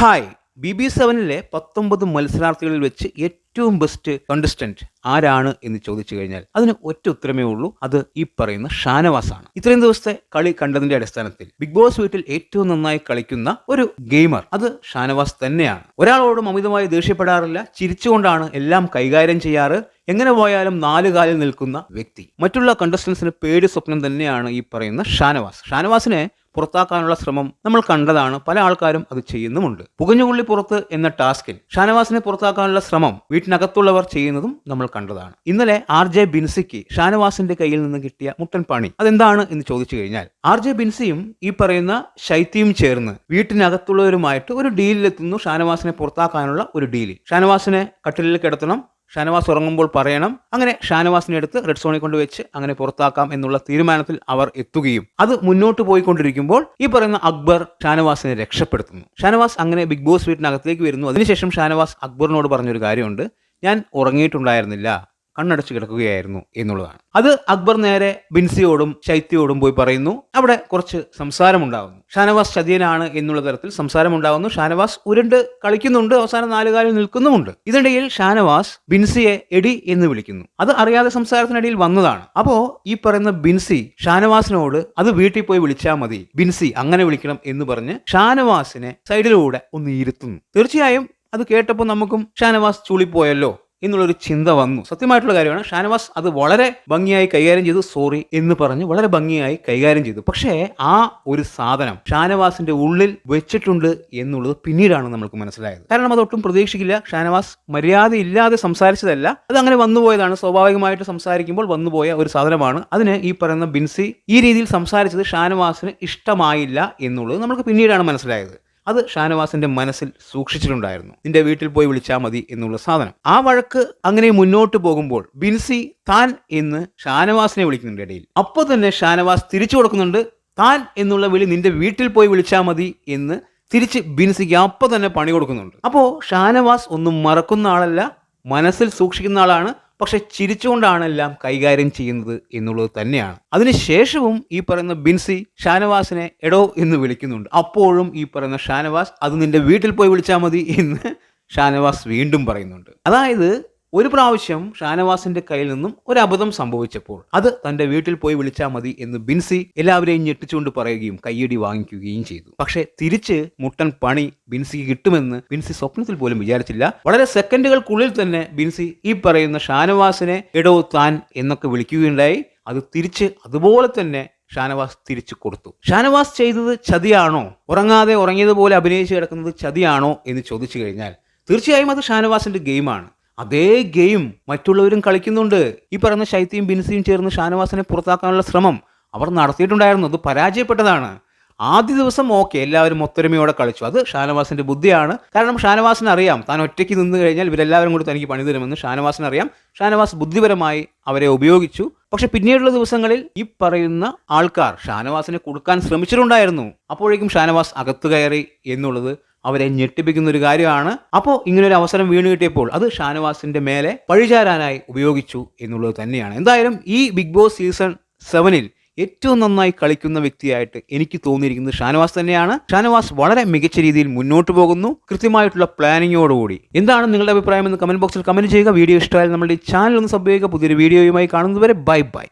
Hi. B B സെവനിലെ പത്തൊമ്പത് മത്സരാർത്ഥികളിൽ വെച്ച് ഏറ്റവും ബെസ്റ്റ് കണ്ടസ്റ്റന്റ് ആരാണ് എന്ന് ചോദിച്ചു കഴിഞ്ഞാൽ അതിന് ഒറ്റ ഉത്തരമേ ഉള്ളൂ. അത് ഈ പറയുന്ന ഷാനവാസ് ആണ് ഇത്രയും ദിവസത്തെ കളി കണ്ടതിന്റെ അടിസ്ഥാനത്തിൽ ബിഗ് ബോസ് വീട്ടിൽ ഏറ്റവും നന്നായി കളിക്കുന്ന ഒരു ഗെയിമർ അത് ഷാനവാസ് തന്നെയാണ്. ഒരാളോടും അമിതമായി ദേഷ്യപ്പെടാറില്ല. ചിരിച്ചുകൊണ്ടാണ് എല്ലാം കൈകാര്യം ചെയ്യാറ്. എങ്ങനെ പോയാലും നാല് കാലിൽ നിൽക്കുന്ന വ്യക്തി. മറ്റുള്ള കണ്ടസ്റ്റൻസിന് പേടി സ്വപ്നം തന്നെയാണ് ഈ പറയുന്ന ഷാനവാസ്. ഷാനവാസിനെ പുറത്താക്കാനുള്ള ശ്രമം നമ്മൾ കണ്ടതാണ്. പല ആൾക്കാരും അത് ചെയ്യുന്നുമുണ്ട്. പുകഞ്ഞുകൊള്ളി പുറത്ത് എന്ന ടാസ്കിൽ ഷാനവാസിനെ പുറത്താക്കാനുള്ള ശ്രമം വീട്ടിനകത്തുള്ളവർ ചെയ്യുന്നതും നമ്മൾ കണ്ടതാണ്. ഇന്നലെ ആർ ജെ ബിൻസിക്ക് ഷാനവാസിന്റെ കയ്യിൽ നിന്ന് കിട്ടിയ മുട്ടൻ പണി അതെന്താണ് എന്ന് ചോദിച്ചു കഴിഞ്ഞാൽ ആർ ജെ ബിൻസിയും ഈ പറയുന്ന ശൈത്യയും ചേർന്ന് വീട്ടിനകത്തുള്ളവരുമായിട്ട് ഒരു ഡീലിലെത്തുന്നു ഷാനവാസിനെ പുറത്താക്കാനുള്ള ഒരു ഡീൽ ഷാനവാസിനെ കട്ടിലിൽ കിടത്തണം ഷാനവാസ് ഉറങ്ങുമ്പോൾ പറയണം. അങ്ങനെ ഷാനവാസിനെ എടുത്ത് റെഡ് സോണിൽ കൊണ്ടുവച്ച് അങ്ങനെ പുറത്താക്കാം എന്നുള്ള തീരുമാനത്തിൽ അവർ എത്തുകയും അത് മുന്നോട്ട് പോയിക്കൊണ്ടിരിക്കുമ്പോൾ ഈ പറയുന്ന അക്ബർ ഷാനവാസിനെ രക്ഷപ്പെടുത്തുന്നു. ഷാനവാസ് അങ്ങനെ ബിഗ് ബോസ് വീട്ടിനകത്തേക്ക് വരുന്നു. അതിനുശേഷം ഷാനവാസ് അക്ബറിനോട് പറഞ്ഞൊരു കാര്യമുണ്ട്. ഞാൻ ഉറങ്ങിയിട്ടുണ്ടായിരുന്നില്ല. കണ്ണടച്ച് കിടക്കുകയായിരുന്നു എന്നുള്ളതാണ്. അത് അക്ബർ നേരെ ബിൻസിയോടും ശൈത്യയോടും പോയി പറയുന്നു. അവിടെ കുറച്ച് സംസാരമുണ്ടാകുന്നു ഷാനവാസ് ചതിയനാണ് എന്നുള്ള തരത്തിൽ സംസാരമുണ്ടാകുന്നു ഷാനവാസ് ഉരുണ്ട് കളിക്കുന്നുണ്ട്. അവസാനം നാലുകാലിൽ നിൽക്കുന്നുമുണ്ട്. ഇതിനിടയിൽ ഷാനവാസ് ബിൻസിയെ എടി എന്ന് വിളിക്കുന്നു. അത് അറിയാതെ സംസാരത്തിനിടയിൽ വന്നതാണ്. അപ്പോ ഈ പറയുന്ന ബിൻസി ഷാനവാസിനോട് അത് വീട്ടിൽ പോയി വിളിച്ചാൽ മതി. ബിൻസി അങ്ങനെ വിളിക്കണം എന്ന് പറഞ്ഞ് ഷാനവാസിനെ സൈഡിലൂടെ ഒന്ന് ഇരുത്തുന്നു. തീർച്ചയായും അത് കേട്ടപ്പോൾ നമുക്കും ഷാനവാസ് ചൂളിപ്പോയല്ലോ. എന്നുള്ളൊരു ചിന്ത വന്നു. സത്യമായിട്ടുള്ള കാര്യമാണ്. ഷാനവാസ് അത് വളരെ ഭംഗിയായി കൈകാര്യം ചെയ്തു. സോറി എന്ന് പറഞ്ഞ്. വളരെ ഭംഗിയായി കൈകാര്യം ചെയ്തു. പക്ഷേ ആ ഒരു സാധനം ഷാനവാസിന്റെ ഉള്ളിൽ വെച്ചിട്ടുണ്ട് എന്നുള്ളത് പിന്നീടാണ് നമ്മൾക്ക് മനസ്സിലായത്. കാരണം അതൊട്ടും പ്രതീക്ഷിക്കില്ല. ഷാനവാസ് മര്യാദയില്ലാതെ സംസാരിച്ചതല്ല. അത് അങ്ങനെ വന്നുപോയതാണ് സ്വാഭാവികമായിട്ട് സംസാരിക്കുമ്പോൾ വന്നുപോയ ഒരു സാധനമാണ്. അതിന് ഈ പറയുന്ന ബിൻസി ഈ രീതിയിൽ സംസാരിച്ചത് ഷാനവാസിന് ഇഷ്ടമായില്ല എന്നുള്ളത് നമുക്ക് പിന്നീടാണ് മനസ്സിലായത്. അത് ഷാനവാസിന്റെ മനസ്സിൽ സൂക്ഷിച്ചിട്ടുണ്ടായിരുന്നു. നിന്റെ വീട്ടിൽ പോയി വിളിച്ചാൽ മതി എന്നുള്ള സാധനം. ആ വഴക്ക് അങ്ങനെ മുന്നോട്ട് പോകുമ്പോൾ ബിൻസി താൻ എന്ന് ഷാനവാസിനെ വിളിക്കുന്നുണ്ട് ഇടയിൽ. അപ്പോൾ തന്നെ ഷാനവാസ് തിരിച്ചു കൊടുക്കുന്നുണ്ട്. താൻ എന്നുള്ള വിളി നിന്റെ വീട്ടിൽ പോയി വിളിച്ചാൽ മതി എന്ന് തിരിച്ച് ബിൻസിക്ക് അപ്പോൾ തന്നെ പണി കൊടുക്കുന്നുണ്ട്. അപ്പോൾ ഷാനവാസ് ഒന്നും മറക്കുന്ന ആളല്ല മനസ്സിൽ സൂക്ഷിക്കുന്ന ആളാണ്. പക്ഷെ ചിരിച്ചുകൊണ്ടാണ് എല്ലാം കൈകാര്യം ചെയ്യുന്നത് എന്നുള്ളത് തന്നെയാണ്. അതിനുശേഷവും ഈ പറയുന്ന ബിൻസി ഷാനവാസിനെ എടോ എന്ന് വിളിക്കുന്നുണ്ട്. അപ്പോഴും ഈ പറയുന്ന ഷാനവാസ് അത് നിന്റെ വീട്ടിൽ പോയി വിളിച്ചാൽ മതി എന്ന് ഷാനവാസ് വീണ്ടും പറയുന്നുണ്ട്. അതായത് ഒരു പ്രാവശ്യം ഷാനവാസിന്റെ കയ്യിൽ നിന്നും ഒരു അബദ്ധം സംഭവിച്ചപ്പോൾ അത് തന്റെ വീട്ടിൽ പോയി വിളിച്ചാൽ മതി എന്ന് ബിൻസി എല്ലാവരെയും ഞെട്ടിച്ചുകൊണ്ട് പറയുകയും കയ്യടി വാങ്ങിക്കുകയും ചെയ്തു. പക്ഷെ തിരിച്ച് മുട്ടൻ പണി ബിൻസിക്ക് കിട്ടുമെന്ന് ബിൻസി സ്വപ്നത്തിൽ പോലും വിചാരിച്ചില്ല. വളരെ സെക്കൻഡുകൾക്കുള്ളിൽ തന്നെ ബിൻസി ഈ പറയുന്ന ഷാനവാസിനെ എടോ താൻ എന്നൊക്കെ വിളിക്കുകയുണ്ടായി. അത് തിരിച്ച് അതുപോലെ തന്നെ ഷാനവാസ് തിരിച്ചു കൊടുത്തു. ഷാനവാസ് ചെയ്തത് ചതിയാണോ? ഉറങ്ങാതെ ഉറങ്ങിയതുപോലെ അഭിനയിച്ച് കിടക്കുന്നത് ചതിയാണോ എന്ന് ചോദിച്ചു കഴിഞ്ഞാൽ തീർച്ചയായും അത് ഷാനവാസിന്റെ ഗെയിമാണ്. അതേ ഗെയിം മറ്റുള്ളവരും കളിക്കുന്നുണ്ട്. ഈ പറയുന്ന ശൈത്യയും ബിൻസിയും ചേർന്ന് ഷാനവാസിനെ പുറത്താക്കാനുള്ള ശ്രമം അവർ നടത്തിയിട്ടുണ്ടായിരുന്നു. അത് പരാജയപ്പെട്ടതാണ്. ആദ്യ ദിവസം ഓക്കെ എല്ലാവരും ഒത്തൊരുമയോടെ കളിച്ചു. അത് ഷാനവാസിന്റെ ബുദ്ധിയാണ്. കാരണം ഷാനവാസിന് അറിയാം താൻ ഒറ്റയ്ക്ക് നിന്ന് കഴിഞ്ഞാൽ ഇവരെല്ലാവരും കൂടി തനിക്ക് പണി തരുമെന്ന് ഷാനവാസിന് അറിയാം ഷാനവാസ് ബുദ്ധിപരമായി അവരെ ഉപയോഗിച്ചു. പക്ഷെ പിന്നീടുള്ള ദിവസങ്ങളിൽ ഈ പറയുന്ന ആൾക്കാർ ഷാനവാസിനെ കൊടുക്കാൻ ശ്രമിച്ചിട്ടുണ്ടായിരുന്നു. അപ്പോഴേക്കും ഷാനവാസ് അകത്തു കയറി എന്നുള്ളത് അവരെ ഞെട്ടിപ്പിക്കുന്ന ഒരു കാര്യമാണ്. അപ്പോൾ ഇങ്ങനൊരു അവസരം വീണ് കിട്ടിയപ്പോൾ അത് ഷാനവാസിന്റെ മേലെ പഴിചാരാനായി ഉപയോഗിച്ചു എന്നുള്ളത് തന്നെയാണ്. എന്തായാലും ഈ ബിഗ് ബോസ് സീസൺ സെവനിൽ ഏറ്റവും നന്നായി കളിക്കുന്ന വ്യക്തിയായിട്ട് എനിക്ക് തോന്നിയിരിക്കുന്നത് ഷാനവാസ് തന്നെയാണ്. ഷാനവാസ് വളരെ മികച്ച രീതിയിൽ മുന്നോട്ട് പോകുന്നു. കൃത്യമായിട്ടുള്ള പ്ലാനിങ്ങോടുകൂടി. എന്താണ് നിങ്ങളുടെ അഭിപ്രായം എന്ന് കമന്റ് ബോക്സിൽ കമന്റ് ചെയ്യുക. വീഡിയോ ഇഷ്ടമായാലും നമ്മുടെ ഈ ചാനൽ ഒന്ന് ചെയ്യുക. പുതിയൊരു വീഡിയോയുമായി കാണുന്നതുവരെ ബൈ ബൈ.